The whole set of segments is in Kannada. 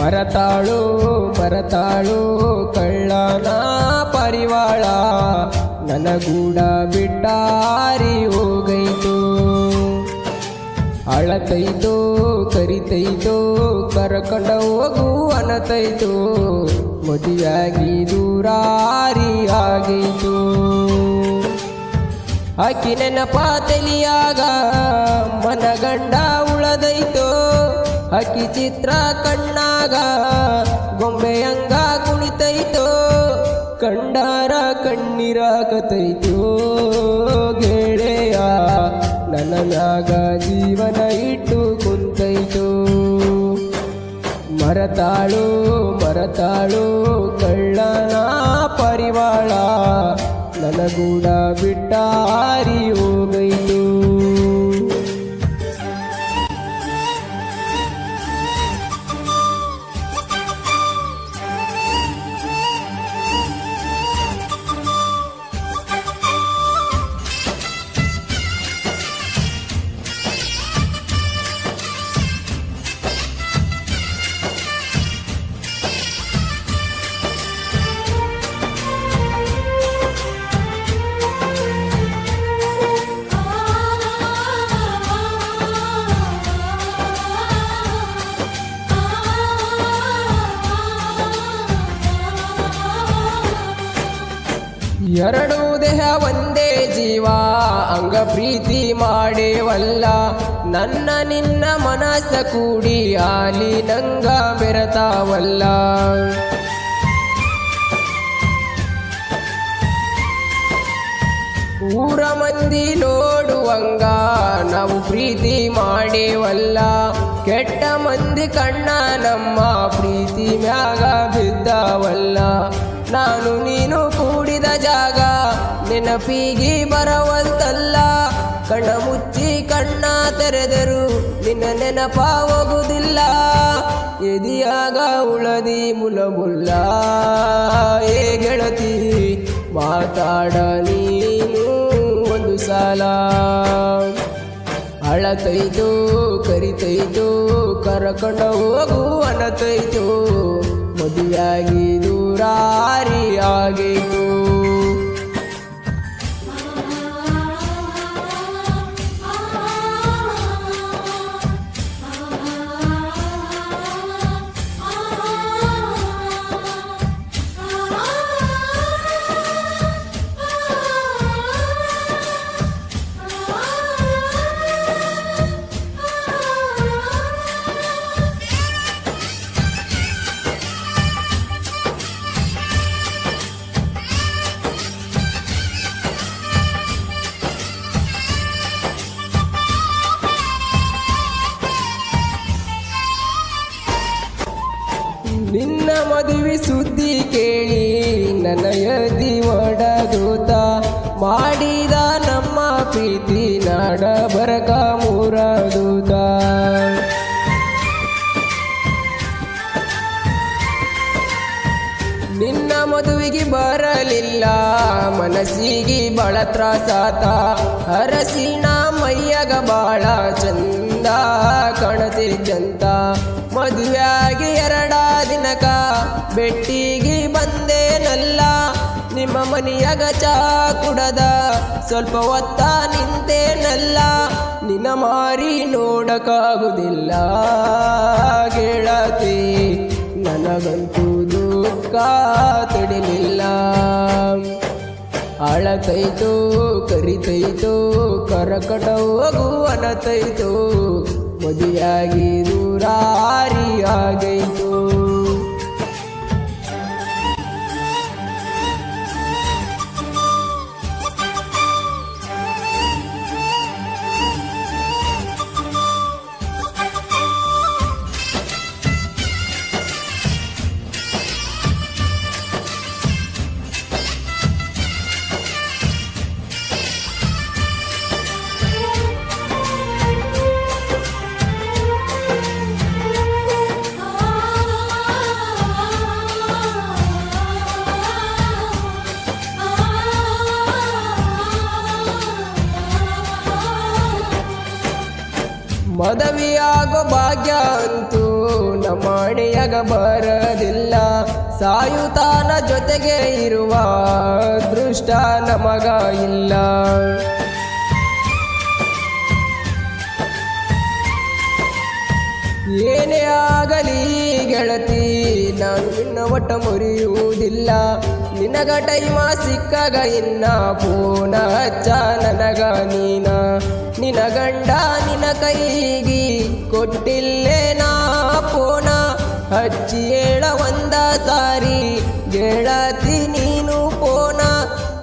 ಮರತಾಳು ಮರತಾಳು ಕಳ್ಳನ ಪರಿವಾಳ. ನನಗೂಡ ಬಿಟ್ಟಾರಿ ಹೋಗೈತು. ಅಳತೈತೋ, ಕರಿತೈತೋ, ಕರಕಂಡ ಹೋಗು ಅನತೈತೋ. ಮದುವೆಯಾಗಿ ದೂರಾರಿ ಆಗೈತು. ಆಕಿ ನೆನಪಾತಲಿಯಾಗ ಮನಗಂಡ ಉಳದೈತೋ. ಆಕಿ ಚಿತ್ರ ಕಣ್ಣಾಗ ಗೊಂಬೆಯಂಗ ಕುಣಿತೈತೋ, ಕಂಡಾರ ಕಣ್ಣೀರಾಕತೈತೋ ಗೆಳೆಯ ನನ್ನ ಜೀವನ ಇಟ್ಟು ಕುಂತೈತೋ. ಮರತಾಳು ಮರತಾಳು, ಕಳ್ಳನ ಪರಿವಾಳ ನನಗೂಡ ಬಿಟ್ಟಾರಿ ಹೋಗೈತು. ಅಂಗ ಪ್ರೀತಿ ಮಾಡೇವಲ್ಲ. ನನ್ನ ನಿನ್ನ ಮನಸ್ಸ ಕೂಡಿ ಆಲಿ ನಂಗ ಬೆರತಾವಲ್ಲ. ಊರ ಮಂದಿ ನೋಡುವಂಗ ನಾವು ಪ್ರೀತಿ ಮಾಡೇವಲ್ಲ. ಕೆಟ್ಟ ಮಂದಿ ಕಣ್ಣ ನಮ್ಮ ಪ್ರೀತಿ ಮ್ಯಾಗ ಬಿದ್ದಾವಲ್ಲ. ನಾನು ನೀನು ಕೂಡಿದ ಜಾಗ ನೆನಪಿಗೆ ಬರವಂತಲ್ಲ. ಕಣ್ಣ ಮುಚ್ಚಿ ಕಣ್ಣ ತೆರೆದರು ನಿನ್ನ ನೆನಪ ಹೋಗುವುದಿಲ್ಲ. ಎದಿಯಾಗ ಉಳದಿ ಮುಲಮುಲ್ಲ. ಏ ಗೆಳತಿ, ಮಾತಾಡ ನೀನು ಒಂದು ಸಾಲ. ಅಳತೈತು, ಕರಿತೈತು ಕರಕೊಂಡ ಹೋಗು ಅನತೈತು ಮದುವೆಯಾಗಿ ದೂರಾರಿ ಆಗೈತು ನಿನ್ನ ಮದುವೆ ಸುದ್ದಿ ಕೇಳಿ ನನ್ನ ಯದಿ ಒಡದೂತ ಮಾಡಿದ ನಮ್ಮ ಪ್ರೀತಿ ನಾಡ ಬರಕ ಮೂರದೂತ ನಿನ್ನ ಮದುವಿಗೆ ಬರಲಿಲ್ಲ, ಮನಸ್ಸಿಗೆ ಬಹಳ ತ್ರಾಸಾತ ಹರಸಿನ ಮೈಯಾಗ ಬಾಳ ಚಂದ ಕಾಣತಿದ್ದಂತ ಮದುವೆಯಾಗಿ ಎರಡ ದಿನಕ ಬೆಟ್ಟಿಗೆ ಬಂದೇನಲ್ಲ, ನಿಮ್ಮ ಮನೆಯ ಚಾ ಕುಡದ ಸ್ವಲ್ಪ ಹೊತ್ತ ನಿಂತೇನಲ್ಲ, ನಿನ್ನ ಮಾರಿ ನೋಡಕ್ಕಾಗುದಿಲ್ಲ ಗೆಳತಿ. ನನಗಂತೂ ದುಃಖ ತಡಿಲಿಲ್ಲ. ಅಳತೈತು ಕರಿತೈತು, ಕರಕಟ ಹೋಗು ಅನತೈತು, ಮದುವೆಯಾಗಿ ದೂರಾರಿ ಮದವಿಯಾಗೋ ಭಾಗ್ಯ ಅಂತೂ ನಮ್ಮಣೆಯಾಗ ಬರದಿಲ್ಲ. ಸಾಯುತಾನ ಜೊತೆಗೆ ಇರುವ ದೃಷ್ಟ ನಮಗ ಇಲ್ಲ. ಏನೇ ಆಗಲಿ ಗೆಳತಿ, ನಾನು ನಿನ್ನ ಒಟ್ಟ ಮುರಿಯುವುದಿಲ್ಲ. ನಿನಗ ಟೈಮ ಸಿಕ್ಕಾಗ ಇನ್ನ ಪೂನ ನನಗ ನೀನ. ನಿನ ಗಂಡ ನಿನ ಕೈಗಿ ಕೊಟ್ಟಿಲ್ಲೇ ನಾ ಪೋಣ ಹಚ್ಚಿ ಹೇಳ ಒಂದ ಸಾರಿ, ಗೆಳತಿ ನೀನು ಪೋನ.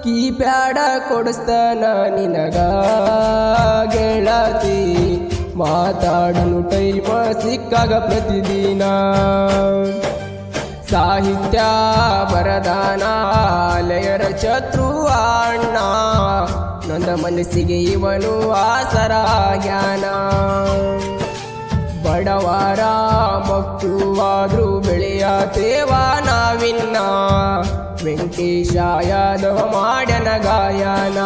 ಕೀಪ್ಯಾಡ ಕೊಡಿಸ್ತಾನ ನಿನಗ ಗೆಳತಿ. ಮಾತಾಡಲು ಟೈಮ ಸಿಕ್ಕಾಗ ಪ್ರತಿದಿನ. ಸಾಹಿತ್ಯ ಬರದಾನ ಲಯರ ಶತ್ರು ಅಣ್ಣ. ನೊಂದ ಮನಸ್ಸಿಗೆ ಇವನು ಆಸರ ಜ್ಞಾನ ಬಡವರ ಮಕ್ಕಳುವಾದ್ರೂ ಬೆಳೆಯ ತೇವ ನಾವಿನ್ನ. ವೆಂಕಟೇಶ ಯಾದವ ಮಾಡನ ಗಾಯನ.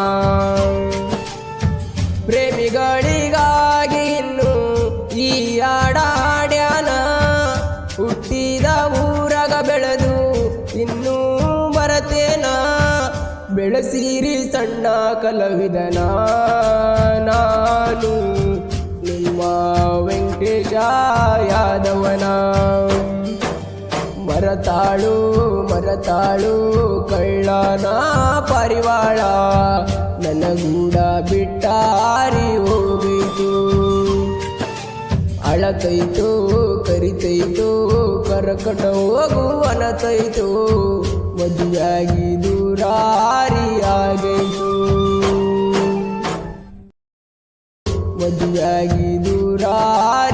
ಬೆಳೆಸಿರಿ ಸಣ್ಣ ಕಲವಿದನ ನಾನು ನಿಮ್ಮ ವೆಂಕಟೇಶ ಯಾದವನ ಮರತಾಳು ಮರತಾಳು, ಕಳ್ಳನ ಪರಿವಾಳ. ನನಗೂಡ ಬಿಟ್ಟಾರಿ ಹೋಗಿತು. ಅಳತೈತು, ಕರಿತೈತು, ಕರಕಟ ಹೋಗು ಅನತೈತು ಮದುವೆಯಾಗಿ ದೂರಾರಿ ಆಗೈತು ಮದುವೆಯಾಗಿ ದೂರಾರಿ